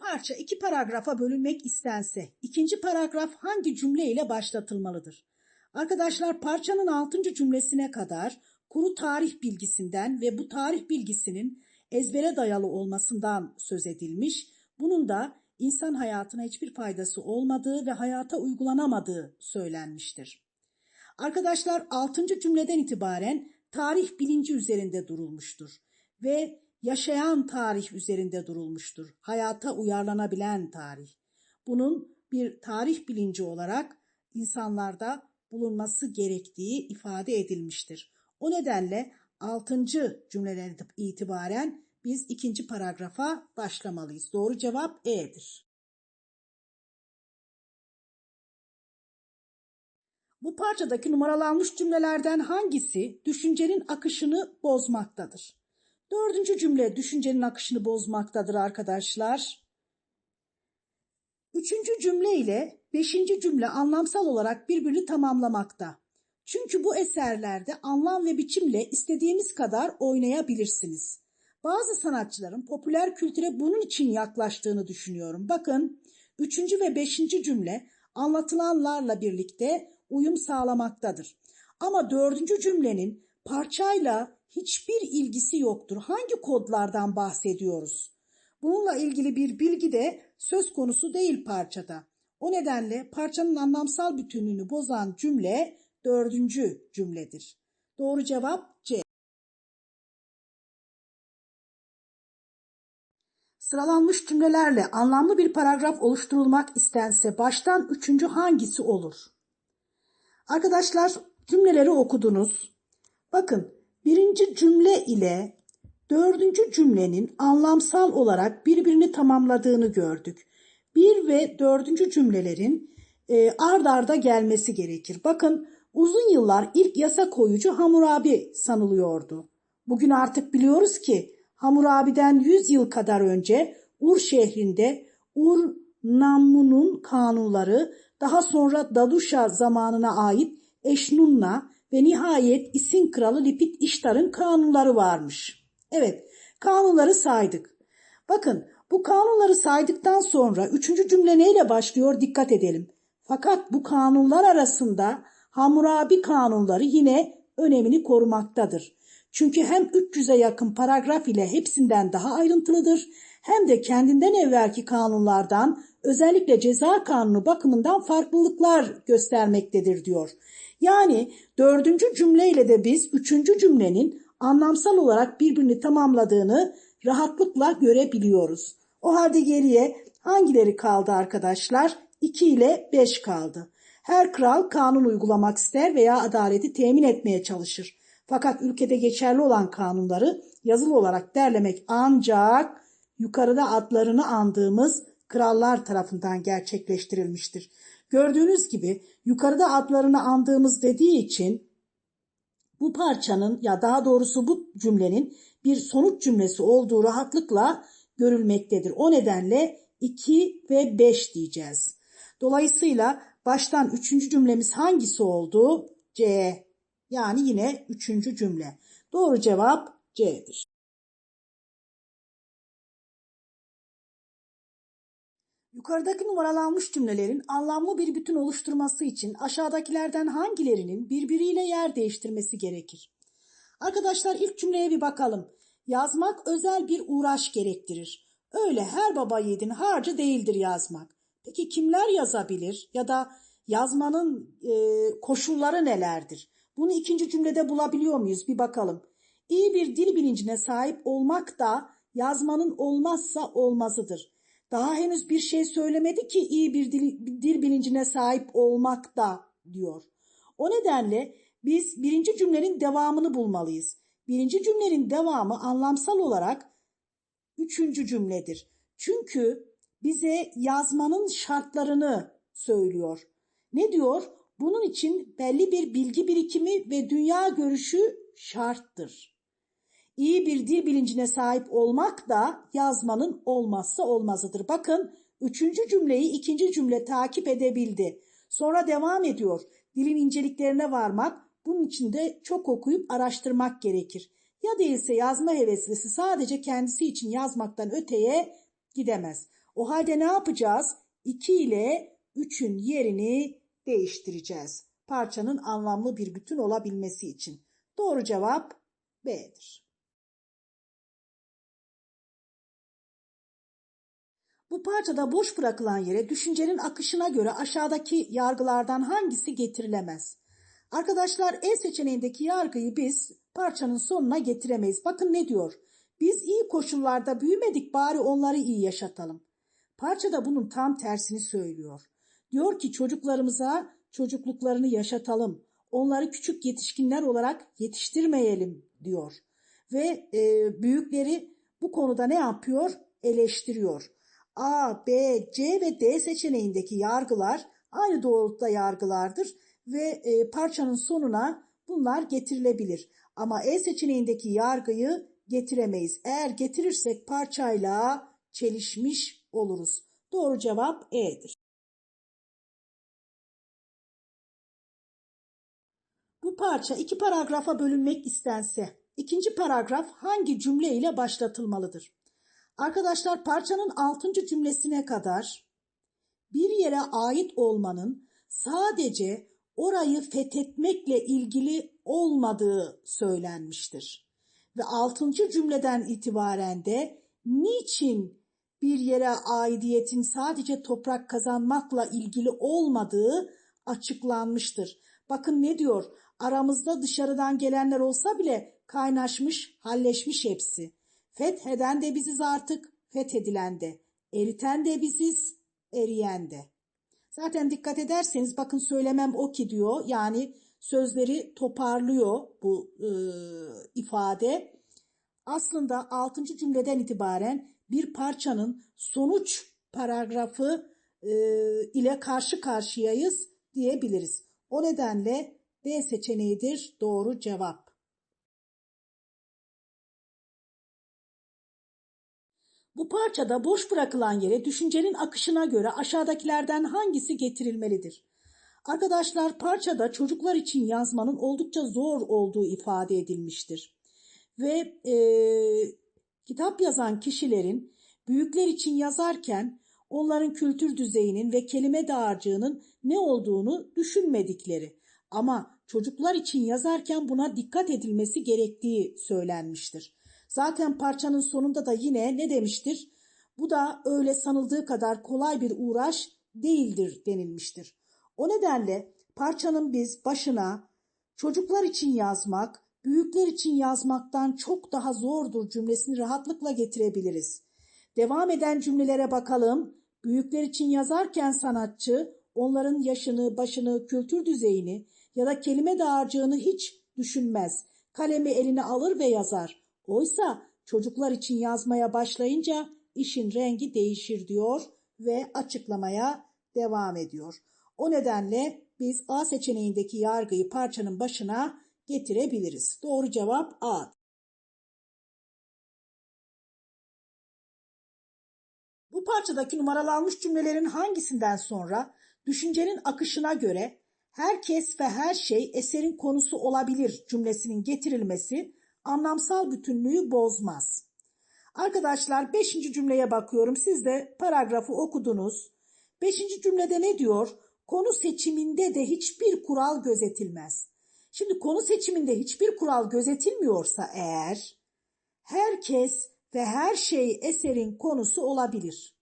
Parça iki paragrafa bölünmek istense ikinci paragraf hangi cümle ile başlatılmalıdır? Arkadaşlar parçanın altıncı cümlesine kadar kuru tarih bilgisinden ve bu tarih bilgisinin ezbere dayalı olmasından söz edilmiş. Bunun da insan hayatına hiçbir faydası olmadığı ve hayata uygulanamadığı söylenmiştir. Arkadaşlar 6. cümleden itibaren tarih bilinci üzerinde durulmuştur ve yaşayan tarih üzerinde durulmuştur. Hayata uyarlanabilen tarih. Bunun bir tarih bilinci olarak insanlarda bulunması gerektiği ifade edilmiştir. O nedenle 6. cümleden itibaren biz ikinci paragrafa başlamalıyız. Doğru cevap E'dir. Bu parçadaki numaralanmış cümlelerden hangisi düşüncenin akışını bozmaktadır? Dördüncü cümle düşüncenin akışını bozmaktadır arkadaşlar. Üçüncü cümle ile beşinci cümle anlamsal olarak birbirini tamamlamakta. Çünkü bu eserlerde anlam ve biçimle istediğimiz kadar oynayabilirsiniz. Bazı sanatçıların popüler kültüre bunun için yaklaştığını düşünüyorum. Bakın üçüncü ve beşinci cümle anlatılanlarla birlikte uyum sağlamaktadır. Ama dördüncü cümlenin parçayla hiçbir ilgisi yoktur. Hangi kodlardan bahsediyoruz? Bununla ilgili bir bilgi de söz konusu değil parçada. O nedenle parçanın anlamsal bütünlüğünü bozan cümle dördüncü cümledir. Doğru cevap C. Sıralanmış cümlelerle anlamlı bir paragraf oluşturulmak istense baştan üçüncü hangisi olur? Arkadaşlar cümleleri okudunuz. Bakın birinci cümle ile dördüncü cümlenin anlamsal olarak birbirini tamamladığını gördük. Bir ve dördüncü cümlelerin e, ard arda gelmesi gerekir. Bakın uzun yıllar ilk yasa koyucu Hammurabi sanılıyordu. Bugün artık biliyoruz ki Hammurabi'den 100 yıl kadar önce Ur şehrinde Ur Nammun'un kanunları daha sonra Daduşa zamanına ait Eşnunna ve nihayet İsin kralı Lipit İştar'ın kanunları varmış. Evet kanunları saydık. Bakın bu kanunları saydıktan sonra üçüncü cümle neyle başlıyor dikkat edelim. Fakat bu kanunlar arasında Hammurabi kanunları yine önemini korumaktadır. Çünkü hem 300'e yakın paragraf ile hepsinden daha ayrıntılıdır hem de kendinden evvelki kanunlardan özellikle ceza kanunu bakımından farklılıklar göstermektedir diyor. Yani dördüncü cümleyle de biz üçüncü cümlenin anlamsal olarak birbirini tamamladığını rahatlıkla görebiliyoruz. O halde geriye hangileri kaldı arkadaşlar? 2 ile 5 kaldı. Her kral kanun uygulamak ister veya adaleti temin etmeye çalışır. Fakat ülkede geçerli olan kanunları yazılı olarak derlemek ancak yukarıda adlarını andığımız krallar tarafından gerçekleştirilmiştir. Gördüğünüz gibi yukarıda adlarını andığımız dediği için bu parçanın ya daha doğrusu bu cümlenin bir sonuç cümlesi olduğu rahatlıkla görülmektedir. O nedenle 2 ve 5 diyeceğiz. Dolayısıyla baştan üçüncü cümlemiz hangisi oldu? C. Yani yine üçüncü cümle. Doğru cevap C'dir. Yukarıdaki numaralanmış cümlelerin anlamlı bir bütün oluşturması için aşağıdakilerden hangilerinin birbiriyle yer değiştirmesi gerekir? Arkadaşlar ilk cümleye bir bakalım. Yazmak özel bir uğraş gerektirir. Öyle her baba yiğidin harcı değildir yazmak. Peki kimler yazabilir ya da yazmanın e, koşulları nelerdir? Bunu ikinci cümlede bulabiliyor muyuz? Bir bakalım. İyi bir dil bilincine sahip olmak da yazmanın olmazsa olmazıdır. Daha henüz bir şey söylemedi ki iyi bir dil, dil bilincine sahip olmak da diyor. O nedenle biz birinci cümlenin devamını bulmalıyız. Birinci cümlenin devamı anlamsal olarak üçüncü cümledir. Çünkü bize yazmanın şartlarını söylüyor. Ne diyor? Bunun için belli bir bilgi birikimi ve dünya görüşü şarttır. İyi bir dil bilincine sahip olmak da yazmanın olmazsa olmazıdır. Bakın üçüncü cümleyi ikinci cümle takip edebildi. Sonra devam ediyor. Dilin inceliklerine varmak, bunun için de çok okuyup araştırmak gerekir. Ya değilse yazma heveslisi sadece kendisi için yazmaktan öteye gidemez. O halde ne yapacağız? 2 ile 3'ün yerini değiştireceğiz. Parçanın anlamlı bir bütün olabilmesi için. Doğru cevap B'dir. Bu parçada boş bırakılan yere düşüncenin akışına göre aşağıdaki yargılardan hangisi getirilemez? Arkadaşlar E seçeneğindeki yargıyı biz parçanın sonuna getiremeyiz. Bakın ne diyor? Biz iyi koşullarda büyümedik bari onları iyi yaşatalım. Parçada bunun tam tersini söylüyor. Diyor ki çocuklarımıza çocukluklarını yaşatalım. Onları küçük yetişkinler olarak yetiştirmeyelim diyor. Ve e, büyükleri bu konuda ne yapıyor? Eleştiriyor. A, B, C ve D seçeneğindeki yargılar aynı doğrultuda yargılardır ve e, parçanın sonuna bunlar getirilebilir. Ama E seçeneğindeki yargıyı getiremeyiz. Eğer getirirsek parçayla çelişmiş oluruz. Doğru cevap E'dir. Bu parça iki paragrafa bölünmek istense, ikinci paragraf hangi cümle ile başlatılmalıdır? Arkadaşlar parçanın altıncı cümlesine kadar bir yere ait olmanın sadece orayı fethetmekle ilgili olmadığı söylenmiştir. Ve altıncı cümleden itibaren de niçin bir yere aidiyetin sadece toprak kazanmakla ilgili olmadığı açıklanmıştır. Bakın ne diyor? Aramızda dışarıdan gelenler olsa bile kaynaşmış, halleşmiş hepsi. Fetheden de biziz artık, fethedilen de. Eriten de biziz, eriyen de. Zaten dikkat ederseniz bakın söylemem o ki diyor. Yani sözleri toparlıyor bu e, ifade. Aslında 6. cümleden itibaren bir parçanın sonuç paragrafı e, ile karşı karşıyayız diyebiliriz. O nedenle D seçeneğidir doğru cevap. Bu parçada boş bırakılan yere düşüncenin akışına göre aşağıdakilerden hangisi getirilmelidir? Arkadaşlar parçada çocuklar için yazmanın oldukça zor olduğu ifade edilmiştir. Ve e, kitap yazan kişilerin büyükler için yazarken onların kültür düzeyinin ve kelime dağarcığının ne olduğunu düşünmedikleri ama çocuklar için yazarken buna dikkat edilmesi gerektiği söylenmiştir. Zaten parçanın sonunda da yine ne demiştir? Bu da öyle sanıldığı kadar kolay bir uğraş değildir denilmiştir. O nedenle parçanın biz başına çocuklar için yazmak, büyükler için yazmaktan çok daha zordur cümlesini rahatlıkla getirebiliriz. Devam eden cümlelere bakalım. Büyükler için yazarken sanatçı onların yaşını, başını, kültür düzeyini ya da kelime dağarcığını hiç düşünmez. Kalemi eline alır ve yazar. Oysa çocuklar için yazmaya başlayınca işin rengi değişir diyor ve açıklamaya devam ediyor. O nedenle biz A seçeneğindeki yargıyı parçanın başına getirebiliriz. Doğru cevap A. Bu parçadaki numaralanmış cümlelerin hangisinden sonra düşüncenin akışına göre herkes ve her şey eserin konusu olabilir cümlesinin getirilmesi anlamsal bütünlüğü bozmaz. Arkadaşlar 5. cümleye bakıyorum. Siz de paragrafı okudunuz. 5. cümlede ne diyor? Konu seçiminde de hiçbir kural gözetilmez. Şimdi konu seçiminde hiçbir kural gözetilmiyorsa eğer herkes ve her şey eserin konusu olabilir.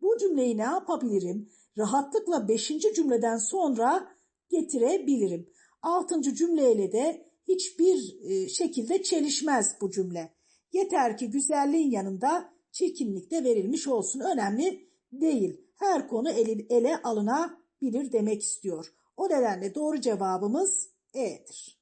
Bu cümleyi ne yapabilirim? Rahatlıkla 5. cümleden sonra getirebilirim. 6. cümleyle de hiçbir e, şekilde çelişmez bu cümle. Yeter ki güzelliğin yanında çirkinlik de verilmiş olsun. Önemli değil. Her konu ele, ele alınabilir demek istiyor. O nedenle doğru cevabımız E'dir.